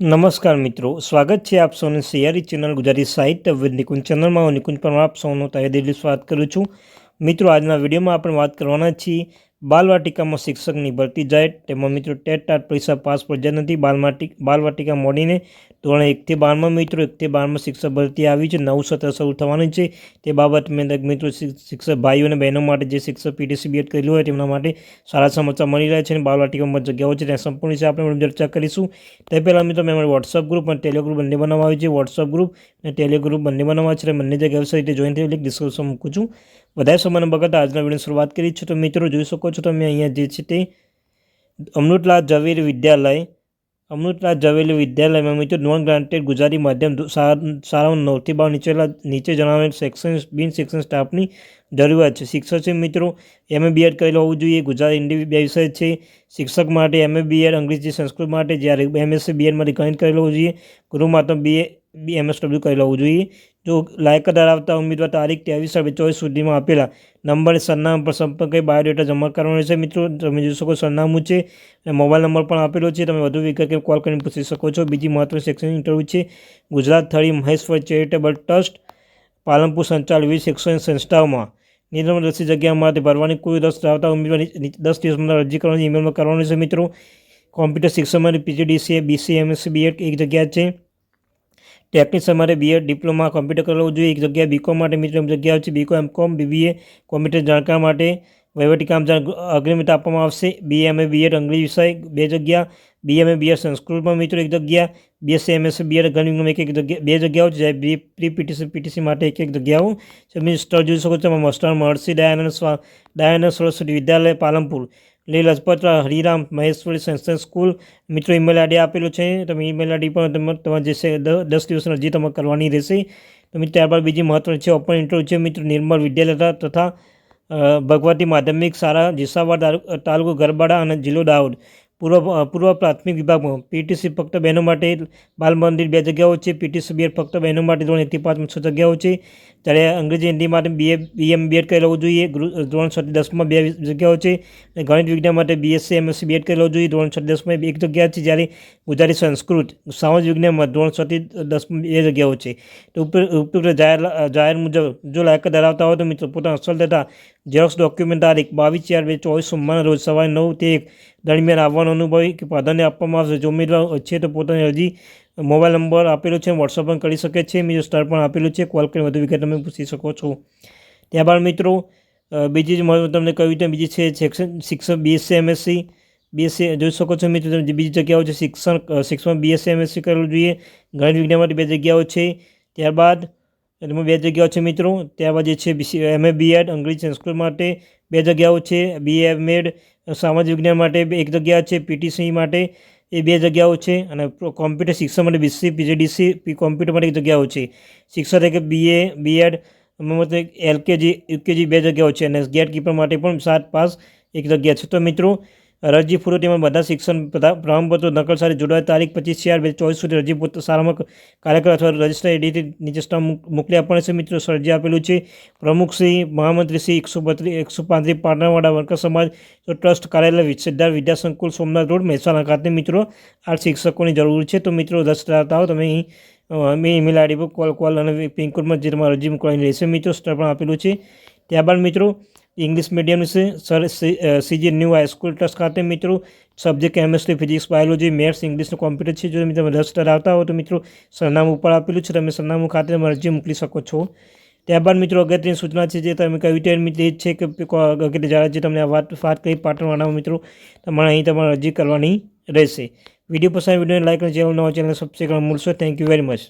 નમસ્કાર મિત્રો, સ્વાગત છે આપ સૌને સિયારી ચેનલ ગુજરાતી સાહિત્ય વિદ નિકુંજ ચેનલમાં હું નિકુંજ પરમાર આપ સૌનું તહે દિલથી સ્વાગત કરું છું. મિત્રો, આજના વિડીયોમાં આપણે વાત કરવાના છીએ બાલવાટિકામાં શિક્ષકની ભરતી જાય તેમાં મિત્રો ટેટ ટાટ પરીક્ષા પાસ પર જ નથી. બાલવાટિક બાલવાટિકા મોડીને ધોરણ એકથી બારમાં મિત્રો એકથી બારમાં શિક્ષક ભરતી આવી છે. નવું સત્ર શરૂ થવાનું છે. તે બાબત મેં મિત્રો શિક્ષક ભાઈઓ અને બહેનો માટે જે શિક્ષક પીટીસી બીએડ કરેલું હોય તેમના માટે સારા સમાચાર મળી રહ્યા છે અને બાલવાટિકામાં જગ્યાઓ છે ત્યાં સંપૂર્ણ વિશે આપણે ચર્ચા કરીશું. તે પહેલાં મિત્રો મેં વોટ્સઅપ ગ્રુપ અને ટેલિગ્રુપ બંને બનાવવા છે. વોટ્સઅપ ગ્રુપ અને ટેલિગ્રુપ ગ્રુપ બંને બનાવવા છે બંને જગ્યાએ વેબસાઇટ રીતે જોઈન થઈ લિંક ડિસ્ક્રિપ્શન મૂકું છું. વધારે સમયને બગડતા આજના વીડિયો શરૂઆત કરી છે. તો મિત્રો, જોઈ શકો છો તમે અહીંયા જે છે તે અમૃતલાલ ઝવેરી વિદ્યાલય, અમૃતલાલ ઝવેરી વિદ્યાલયમાં મિત્રો નોન ગ્રાન્ટેડ ગુજરાતી માધ્યમ સારા નવથી બાર નીચેલા, નીચે જણાવેલ સેક્શન, બિન શિક્ષણ સ્ટાફની જરૂરિયાત છે. શિક્ષક છે મિત્રો એમએ બીએડ કરેલો હોવું જોઈએ. ગુજરાતી હિન્દી બે વિષય છે. શિક્ષક માટે એમએ બીએડ અંગ્રેજી સંસ્કૃત માટે જ્યારે એમએસસી બીએડમાંથી ગણિત કરેલો હોવું જોઈએ. ગૃહ માત્ર બીએ બી એમએસડબલ્યુ કરી લેવું જોઈએ. જો લાયક ધરાવતા ઉમેદવાર તારીખ ત્રેવીસ બે ચોવીસ સુધીમાં આપેલા નંબર સરનામા પર સંપર્ક કરી બાયોડેટા જમા કરવાનો છે. મિત્રો, તમે જોઈ શકો સરનામું છે અને મોબાઈલ નંબર પણ આપેલો છે. તમે વધુ વિગત કોલ કરીને પૂછી શકો છો. બીજી મહત્વની શૈક્ષણિક ઇન્ટરવ્યૂ છે. ગુજરાત થળી મહેશ્વર ચેરિટેબલ ટ્રસ્ટ, પાલનપુર સંચાલિત વિવિધ શૈક્ષણિક સંસ્થાઓમાં નિર્ણય રસી જગ્યા માટે ભરવાની કોઈ દસ ધરાવતા ઉમેદવાર દસ દિવસમાં અરજી કરવાની ઈમેલમાં કરવાની છે. મિત્રો, કોમ્પ્યુટર શિક્ષણ માટે પીજીડીસીએ બીસી એમએસસી બીએડ એક જગ્યા છે. ટેકનિશિયન માટે બીએડ ડિપ્લોમા કોમ્પ્યુટર કરવું જોઈએ. એક જગ્યાએ બીકોમ માટે મિત્રો જગ્યાઓ છે બીકોમ એમકોમ બીબીએ કોમ્પ્યુટર જાણકાર માટે વહીવટી કામ અગ્રિમતા આપવામાં આવશે. બીએમએ બીએડ અંગ્રેજી વિષય, બે જગ્યા. બીએમએ બીએડ સંસ્કૃતમાં મિત્રો, એક જગ્યા. બીએસસી એમએસસી બીએડ ગણિતમાં એક એક જગ્યા, બે જગ્યાઓ છે. બી પ્રી પીટીસી પીટીસી માટે એક એક જગ્યાઓ તમે સ્ટોર જોઈ શકો છો. મસ્ટર મહર્ષિ દયાનંદ સ્વા દયાનંદ સરસ્વતી વિદ્યાલય, પાલનપુર. લી લજપત હરિરામ, મહેશ્વરી સંસ્થા સ્કૂલ. મિત્રો ઈમેલ આઈડી આપેલું છે. તમે ઈમેલ આઈડી પણ તમે તમારે જે છે દસ દિવસની અરજી તમારે કરવાની રહેશે. તમે ત્યારબાદ બીજી મહત્વની છે ઓપન ઇન્ટરવ્યૂ છે, મિત્રો. નિર્મલ વિદ્યાલય તથા ભગવતી માધ્યમિક શાળા જેસાવાડ તાલુ- તાલુકો ગરબાડા અને જિલ્લો દાહોદ. પૂર્વ પૂર્વ પ્રાથમિક વિભાગમાં. પીટીસી ફક્ત બહેનો માટે બાલ મંદિર બે જગ્યાઓ છે. પીટીસી બીએડ ફક્ત બહેનો માટે ધોરણ એકથી પાંચમાં છ જગ્યાઓ છે. જ્યારે અંગ્રેજી હિન્દી માટે બીએ, બીએમ બીએડ કરી લેવું જોઈએ. ધોરણ છથી દસમાં બે જગ્યાઓ છે. ગણિત વિજ્ઞાન માટે બીએસસી, એમએસસી, બીએડ કરી લેવું જોઈએ. ધોરણ છથી દસમાં એક જગ્યા છે. જ્યારે ગુજરાતી સંસ્કૃત, સામાજિક વિજ્ઞાનમાં ધોરણ છથી દસમાં બે જગ્યાઓ છે. તો ઉપરોક્ત જાહેર જાહેર મુજબ જો લાયકાત ધરાવતા હોય તો મિત્રો પોતાના અસલ તથા ઝેરોક્સ ડોક્યુમેન્ટ તારીખ બાવીસ ચાર બે ચોવીસ સોમવારના રોજ સવારે નવ તે એક દરમિયાન આવવાનો અનુભવી કે પ્રાધાન્ય આપવામાં આવશે. જો ઉમેદવાર છે તો પોતાની અરજી મોબાઈલ નંબર આપેલો છે વોટ્સઅપ પણ કરી શકે છે, બીજો સ્ટાર પણ આપેલું છે. કોલ કરીને વધુ વિગત તમે પૂછી શકો છો. ત્યારબાદ મિત્રો બીજી જ મહત્વ તમને કહ્યું તેમ બીજી છે, શિક્ષણ, શિક્ષક બીએસસી એમએસસી બીએસસી જોઈ શકો છો મિત્રો તમે બીજી જગ્યાઓ છે, શિક્ષણ શિક્ષણ બીએસસી એમએસસી કરવું જોઈએ. ગણિત વિજ્ઞાન માટે બે જગ્યાઓ છે. ત્યારબાદ એમાં બે જગ્યાઓ છે મિત્રો. ત્યારબાદ જે છે બીસી એમએ બીએડ અંગ્રેજી સંસ્કૃત માટે બે જગ્યાઓ છે. બીએ એમએડ સામાજિક વિજ્ઞાન માટે એક જગ્યા છે પીટીસી માટે એ બે જગ્યાઓ છે. અને કોમ્પ્યુટર શિક્ષણ માટે બીસી પીજીડીસી પી કોમ્પ્યુટર માટે એક જગ્યાઓ છે. શિક્ષણ તરીકે બીએ બીએડ મતલબ એલકેજી યુકેજી બે જગ્યાઓ છે. અને ગેટ કીપર માટે પણ સાત પાસ એક જગ્યા છે. તો મિત્રો અરજી પૂર્વ તેમાં બધા શિક્ષણ પ્રમાણપત્રો નકલ સાથે જોડાય તારીખ પચીસ ચાર બે ચોવીસ સુધી અરજી સારામાં કાર્યકર અથવા રજિસ્ટર એડીથી નીચે સ્ટાફ મોકલી આપવાના છે. મિત્રો સરજી આપેલું છે. પ્રમુખ શ્રી, મહામંત્રી શ્રી એકસો બત્રીસ એકસો પાંત્રીસ પાટણવાડા વર્કર સમાજ ટ્રસ્ટ કાર્યાલય સિદ્ધાર્થ વિદ્યા સંકુલ સોમનાથ રોડ, મહેસાણા ખાતે. મિત્રો, આ શિક્ષકોની જરૂર છે. તો મિત્રો દસ ધરાવતા તમે અહીં મેં ઈમેલ આઈડી પર કોલ કોલ અને પિનકોડમાં જે તમારે અરજી મૂકવાની રહેશે. મિત્રો સ્ટર પણ આપેલું છે. ત્યારબાદ મિત્રો ઇંગ્લિશ મીડિયમ છે. Sir CG new high school trust ખાતે મિત્રો subject chemistry physics biology maths ઇંગ્લિશનું computer છે. જો તમે રસ ધરાવતા હો તો મિત્રો સરનામું ઉપર આપેલું છે. તમે સરનામું ખાતે તમે અરજી મોકલી શકો છો. ત્યારબાદ મિત્રો અગત્યની સૂચના છે જે તમે કહ્યું તે મિત્રો એ જ છે કે અગત્ય જ્યારે જે તમને વાત વાત કરી પાટણવાળા મિત્રો તમારે અહીં તમારે અરજી કરવાની રહેશે. વીડિયો પસંદ વિડીયોને લાઇક અને ચેનલ નવા ચેનલ સબસ્ક્રાઈબ કરવા થેન્ક યુ વેરી મચ